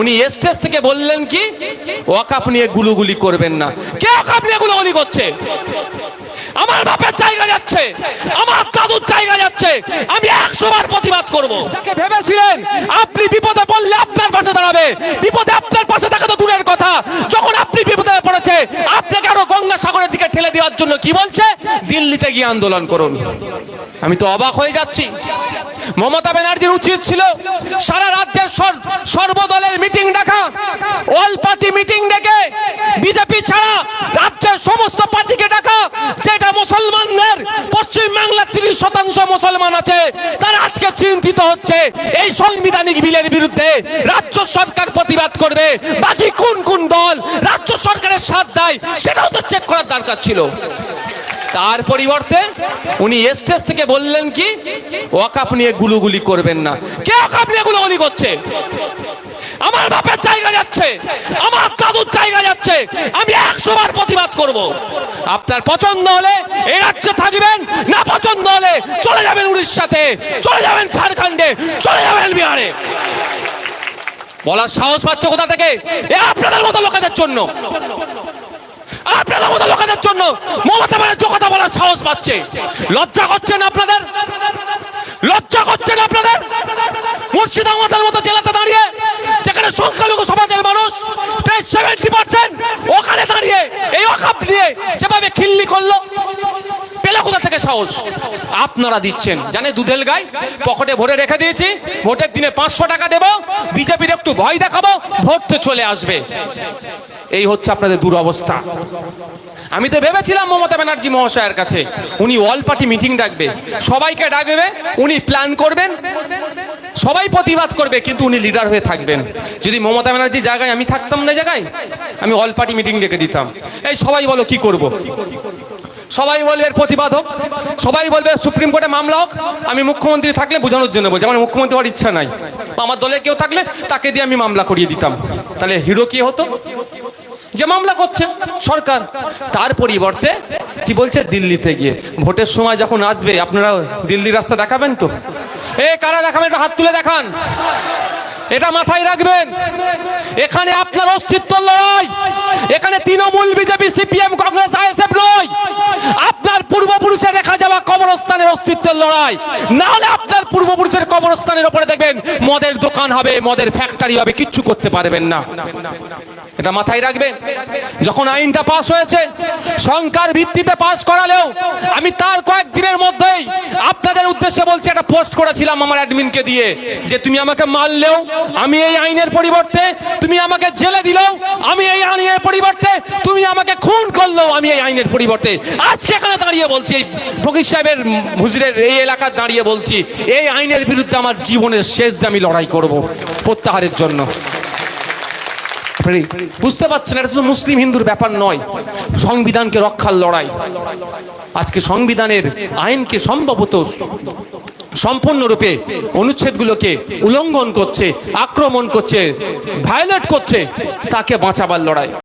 উনি স্টেজ থেকে বললেন কি, ওয়াকাপ নিয়ে গুলুগুলি করবেন না। কে ওয়াকাপ নিয়ে গুলুগুলি করছে? আমার বাপের জায়গা যাচ্ছে, আমার দাদুর জায়গা যাচ্ছে, আমি একশো বার প্রতিবাদ করব। যাকে ভেবেছিলেন, আপনি বিপদে পড়লে আপনার পাশে দাঁড়াবে। বিপদে আপনার পাশে থাকা তো দূরের কথা। যখন আপনি বিপদে পড়েছে, আপনাকে আরও গঙ্গা সাগরের দিকে ঠেলে দেওয়ার জন্য কি বলছে? দিল্লিতে গিয়ে আন্দোলন করুন। আমি তো অবাক হয়ে যাচ্ছি। মমতা ব্যানার্জির উচিত ছিল সারা রাজ্যের সর- সর্বদলের মিটিং ডাকা অল পার্টি মিটিং ডেকে বিজেপি ছাড়া রাজ্যের সমস্ত পার্টিকে ডাকা, যেটা মুসলমানদের পশ্চিম বাংলার তিরিশ শতাংশ মুসলমান আছে, তারা আজকে চিন্তিত হচ্ছে। এই সাংবিধানিক বিলের বিরুদ্ধে রাজ্য সরকার প্রতিবাদ করবে। বাকি কোন কোন দল রাজ্য সরকারের সাথ দেয়, সেটাও তো চেক করার দরকার ছিল। তার পরিবর্তে উনি স্টেজ থেকে বললেন কি ওয়াকাপ নিয়ে গুলুগুলি করবেন না। কে ওয়াকাপ নিয়ে গুলুগুলি করছে? আমার বাপের জায়গা যাচ্ছে, আমার দাদুর জায়গা যাচ্ছে, আমি একশো বার প্রতিবাদ করব। আপনার পছন্দ হলে এই রাজ্যে থাকবেন, না পছন্দ হলে চলে যাবেন উড়িষ্যাতে, চলে যাবেন ঝাড়খণ্ডে, চলে যাবেন বিহারে। বলার সাহস পাচ্ছে কোথা থেকে? এ আপনাদের মতো লোকেদের জন্য। আপনাদের জন্য মমতা ব্যানার্জি কথা বলার সাহস পাচ্ছে। লজ্জা করছেন আপনাদের? লজ্জা করছেন আপনাদের? মুর্শিদাবাদের মতো জেলাতে সাহস আপনারা দিচ্ছেন। জানে দুধেল গাই? পকেটে ভরে রেখে দিয়েছি। ভোটের দিনে পাঁচশো টাকা দেবো। বিজেপির একটু ভয় দেখাবো, ভোট তো চলে আসবে। এই হচ্ছে আপনাদের দুরবস্থা। আমি তো ভেবেছিলাম মমতা ব্যানার্জি মহাশয়ের কাছে। উনি অল পার্টি মিটিং ডাকবে। সবাইকে ডাকবে, উনি প্ল্যান করবেন। সবাই প্রতিবাদ করবে, কিন্তু উনি লিডার হয়ে থাকবেন। যদি মমতা ব্যানার্জির জায়গায় আমি থাকতাম না জায়গায়, আমি অল পার্টি মিটিং ডেকে দিতাম। এই সবাই বলো কি করব। সবাই বলবে এর প্রতিবাদ হোক সবাই বলবে সুপ্রিম কোর্টে মামলা হোক। আমি মুখ্যমন্ত্রী থাকলে বোঝানোর জন্য বলছি, আমার মুখ্যমন্ত্রী হওয়ার ইচ্ছা নাই। আমার দলে কেউ থাকলে তাকে দিয়ে আমি মামলা করিয়ে দিতাম। তাহলে হিরো কি হতো? যে মামলা করছে সরকার। তার পরিবর্তে কি বলছে? দিল্লিতে গিয়ে। ভোটের সময় যখন আসবে, আপনারা দিল্লির রাস্তা দেখাবেন তো? এ, কারা দেখাবেন? একটু হাত তুলে দেখান। এটা মাথায় রাখবেন। এখানে আপনার অস্তিত্ব লড়াই। এখানে Trinamool, BJP, CPM Congress ISF নয় আপনার পূর্বপুরুষের রেখা যাওয়া কবরস্থানের অস্তিত্বের নাহলে আপনার পূর্বপুরুষের কবরস্থানের উপরে দেখবেন মদের দোকান হবে, মদের ফ্যাক্টরি হবে, কিচ্ছু করতে পারবেন না। এটা মাথায় রাখবেন যখন আইনটা পাস হয়েছে, সংখ্যার ভিত্তিতে পাস করালেও আমি তার কয়েকদিনের উদ্দেশ্যে বলছি, একটা পোস্ট করেছিলাম আমার অ্যাডমিনকে দিয়ে, যে তুমি আমাকে মারলেও আমি এই আইনের পরিবর্তে তুমি আমাকে জেলে দিলেও আমি এই আইনের পরিবর্তে তুমি আমাকে খুন করলেও আমি এই আইনের পরিবর্তে। আজকে এখানে দাঁড়িয়ে বলছি, এই ফকির সাহেবের হুজুরের এই এলাকায় দাঁড়িয়ে বলছি, এই আইনের বিরুদ্ধে আমার জীবনের শেষ দিয়ে আমি লড়াই করব প্রত্যাহারের জন্য। বুঝতে পারছেন, এটা শুধু মুসলিম হিন্দুর ব্যাপার নয়, সংবিধানকে রক্ষার লড়াই। আজকে সংবিধানের আইনকে সম্ভবত সম্পূর্ণরূপে অনুচ্ছেদগুলোকে উলঙ্ঘন করছে, আক্রমণ করছে ভায়োলেট করছে, তাকে বাঁচাবার লড়াই।